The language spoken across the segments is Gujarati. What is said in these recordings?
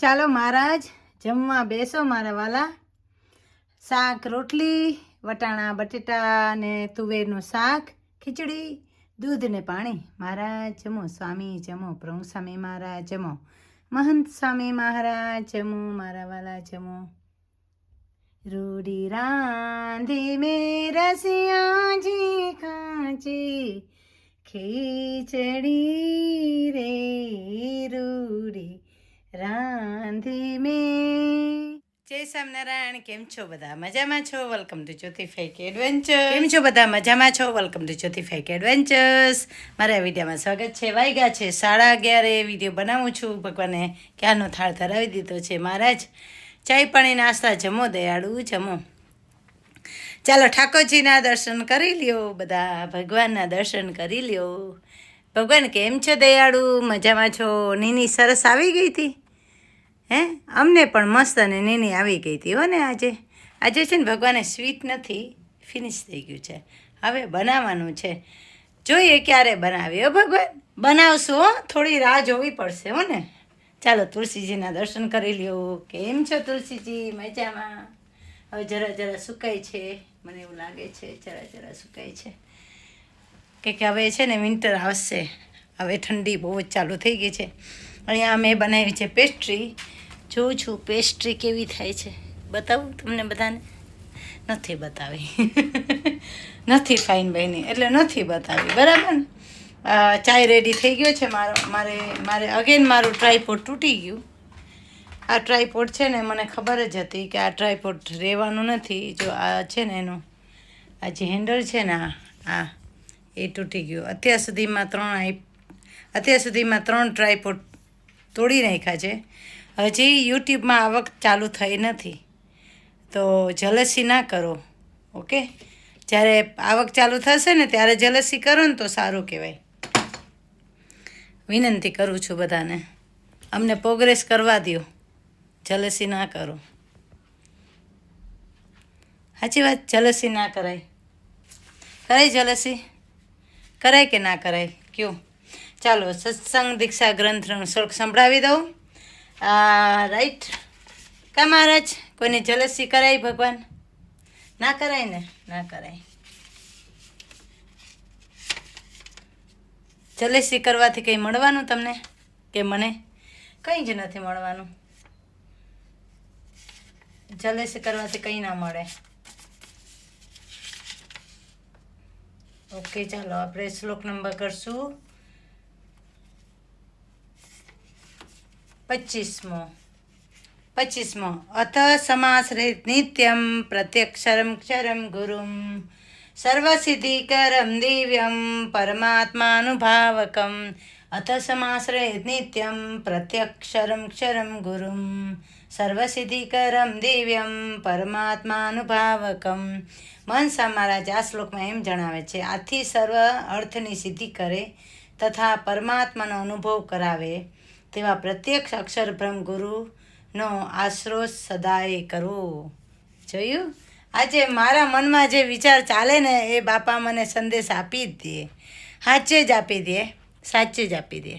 ચાલો મહારાજ, જમવા બેસો મારા વાલા. શાક રોટલી, વટાણા, બટેટા ને તુવેરનું શાક, ખીચડી, દૂધ ને પાણી. મહારાજ, જમો સ્વામી, જમો પ્રભુ સ્વામી મહારાજ, જમો મહંત સ્વામી મહારાજ, જમો મારા વાલા, જમો. રૂડી રાંધી મે રસિયાજી કાચી ખીચડી રે રૂડી રાંધી મે જય સ્વામિનારાયણ કેમ છો બધા? મજામાં છો? Welcome to Jyoti fake adventure કેમ છો બધા? મજામાં છો? Welcome to Jyoti fake adventures મારા વિડીયોમાં સ્વાગત છે. વાગ્યા છે? સાડા અગિયારે વીડિયો બનાવું છું. ભગવાને ક્યાંનો થાળ ધરાવી દીધો છે? મહારાજ ચાય પાણી નાસ્તા જમો દયાળુ જમો. ચાલો ઠાકોરજીના દર્શન કરી લ્યો. બધા ભગવાનના દર્શન કરી લ્યો. ભગવાન કેમ છો દયાળુ? મજામાં છો? નીની સરસ આવી ગઈ હતી? હે? અમને પણ મસ્ત અને નીની આવી ગઈ હતી હો ને આજે. આજે છે ને ભગવાને સ્વીટ નથી ફિનિશ થઈ ગયું છે. હવે બનાવવાનું છે. જોઈએ ક્યારે બનાવીએ ભગવાન? બનાવશું હો, થોડી રાહ જોવી પડશે હો ને. ચાલો તુલસીજીના દર્શન કરી લ્યો. કેમ છો તુલસીજી? મજામાં? હવે જરા જરા સુકાય છે. મને એવું લાગે છે, જરા જરા સુકાય છે. કે કે હવે છે ને વિન્ટર આવશે. હવે ઠંડી બહુ જ ચાલુ થઈ ગઈ છે. અહીંયા મેં બનાવી છે પેસ્ટ્રી જોઉં છું પેસ્ટ્રી કેવી થાય છે. બતાવું તમને બધાને? નથી બતાવી. નથી ફાઇન બહેની એટલે નથી બતાવી. બરાબર ને? ચાય રેડી થઈ ગયો છે, મારો, મારે મારે અગેન મારું ટ્રાયપોડ તૂટી ગયું. આ ટ્રાયપોડ છે ને, મને ખબર જ હતી કે આ ટ્રાયપોડ રહેવાનું નથી. જો આ છે ને એનું, આ જે હેન્ડલ છે ને, આ આ, એ તૂટી ગયું. અત્યાર સુધીમાં ત્રણ આઈ, અત્યાર સુધીમાં ત્રણ ટ્રાયપોડ તોડી નાખ્યા છે. હજી યુટ્યુબમાં આવક ચાલુ થઈ નથી, તો જલસી ના કરો, ઓકે? જ્યારે આવક ચાલુ થશે ને ત્યારે જલસી કરો ને તો સારું કહેવાય. વિનંતી કરું છું બધાને, અમને પ્રોગ્રેસ કરવા દો જલસી ના કરો. સાચી વાત જલસી ના કરાય. કરાય જલસી કરાય કે ના કરાય? કયું? ચાલો, સત્સંગ, દીક્ષા ગ્રંથનું શ્લોક સંભળાવી દઉં. રાઈટ કા મહારાજ? કોઈને જલસી કરાય ભગવાન? ના કરાય ને? ના કરાય. જલસી કરવાથી કંઈ મળવાનું તમને? કે મને? કંઈ જ નથી મળવાનું. જલસી કરવાથી કંઈ ના મળે. ઓકે ચાલો, આપણે શ્લોક નંબર કરશું. પચીસમો પચીસમો અથ સમાશ્રે નિત્યમ પ્રત્યક્ષરમ ક્ષરમ ગુરુમ સર્વસિદ્ધિકરમ દિવ્યમ પરમાત્માનુભાવકમ અથ સમાશ્રે નિત્યમ પ્રત્યક્ષરમ ક્ષરમ ગુરુમ સર્વસિદ્ધિકરમ દિવ્યમ પરમાત્માનુભાવકમ મનસા મહારાજ આ શ્લોકમાં એમ જણાવે છે આથી સર્વ અર્થની સિદ્ધિ કરે તથા પરમાત્માનો અનુભવ કરાવે તેવા પ્રત્યક્ષ અક્ષર બ્રહ્મ ગુરુનો આશરો સદાય કરવો જોયું? આજે મારા મનમાં જે વિચાર ચાલે ને એ બાપા મને સંદેશ આપી જ દે. સાચે જ આપી દે. સાચે જ આપી દે.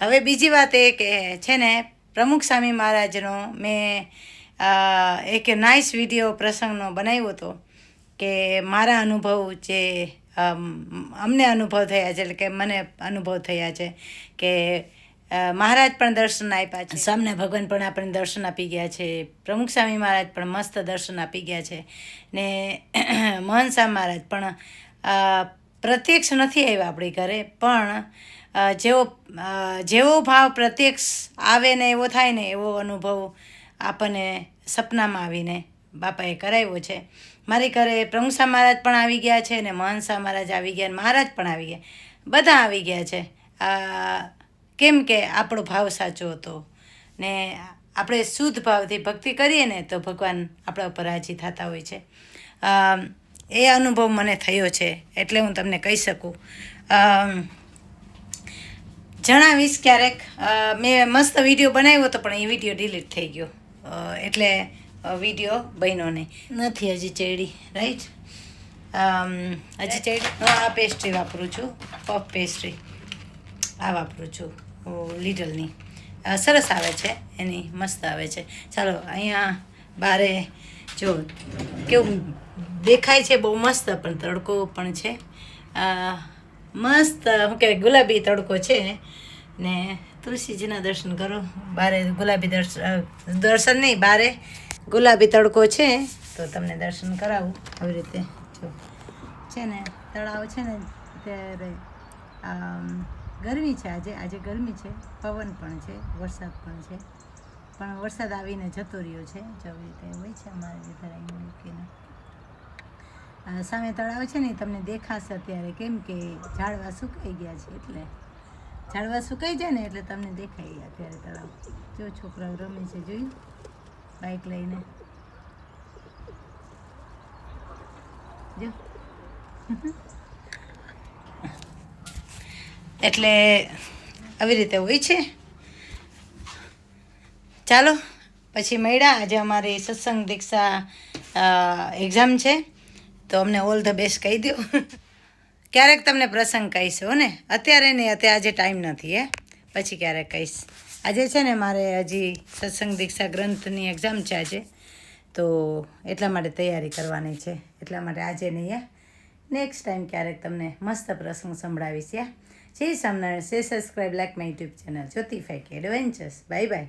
હવે બીજી વાત એ કે છે ને, પ્રમુખ સ્વામી મહારાજનો મેં એક નાઇસ વીડિયો પ્રસંગનો બનાવ્યો હતો કે મારા અનુભવ જે અમને અનુભવ થયા છે, એટલે કે મને અનુભવ થયા છે કે મહારાજ પણ દર્શન આપ્યા છે. સામને ભગવાન પણ આપણને દર્શન આપી ગયા છે. પ્રમુખ સ્વામી મહારાજ પણ મસ્ત દર્શન આપી ગયા છે. ને મહંત સ્વામી મહારાજ પણ પ્રત્યક્ષ નથી આવ્યા આપણી ઘરે, પણ જેવો જેવો ભાવ પ્રત્યક્ષ આવે ને એવો થાય ને એવો અનુભવ આપણને સપનામાં આવીને બાપાએ કરાવ્યો છે. મારી ઘરે પ્રમુખસા મહારાજ પણ આવી ગયા છે ને મહંસા મહારાજ આવી ગયા ને મહારાજ પણ આવી ગયા. બધા આવી ગયા છે. કેમ કે આપણો ભાવ સાચો હતો? ને આપણે શુદ્ધ ભાવથી ભક્તિ કરીએ ને તો ભગવાન આપણા ઉપર રાજી થતા હોય છે. એ અનુભવ મને થયો છે એટલે હું તમને કહી શકું. જણાવીશ ક્યારેક. મેં મસ્ત વીડિયો બનાવ્યો હતો પણ એ વીડિયો ડિલીટ થઈ ગયો. એટલે વીડિયો બન્યો નહીં. નથી હજી ચેડી રાઈટ? હજી ચેડી? હું આ પેસ્ટ્રી વાપરું છું. પફ પેસ્ટ્રી આ વાપરું છું. લિટલની સરસ આવે છે. એની મસ્ત આવે છે. ચાલો, અહીંયા બારે જો, કેવું દેખાય છે, બહુ મસ્ત, પણ તડકો પણ છે. મસ્ત શું કહેવાય, ગુલાબી તડકો છે. ને તુલસીજીના દર્શન કરો. બારે ગુલાબી દર્શન દર્શન નહીં, બારે ગુલાબી તડકો છે, તો તમને દર્શન કરાવું. આવી રીતે, જો, છે ને, તળાવ છે ને, ત્યારે ગરમી છે. આજે આજે ગરમી છે. પવન પણ છે. વરસાદ પણ છે. પણ વરસાદ આવીને જતો રહ્યો છે. જેવી રીતે હોય છે અમારે મૂકીને આ સામે તળાવ છે ને તમને દેખાશે અત્યારે કેમ કે ઝાડવા સુકાઈ ગયા છે એટલે. ઝાડવા સુકાઈ જાય ને એટલે તમને દેખાય અત્યારે તળાવ. જો છોકરાઓ રમે છે જોયું? બાઇક લઈને. જો. એટલે આવી રીતે હોય છે. ચાલો, પછી મળ્યા. આજે અમારી સત્સંગ દીક્ષા એક્ઝામ છે. તો અમને ઓલ ધ બેસ્ટ કહી દો ક્યારેક તમને પ્રસંગ કહીશ, હો ને? અત્યારે નહીં, અત્યારે આજે ટાઈમ નથી, હે? પછી ક્યારેક કહીશ. આજે છે ને મારે હજી સત્સંગ દીક્ષા ગ્રંથની એક્ઝામ છે આજે. તો એટલા માટે તૈયારી કરવાની છે. એટલા માટે આજે નહીં, હે? નેક્સ્ટ ટાઈમ ક્યારેક તમને મસ્ત પ્રસંગ સંભળાવીશ યા જય સ્વામિનારાયણ સે subscribe like my YouTube channel Jyoti fake adventures bye bye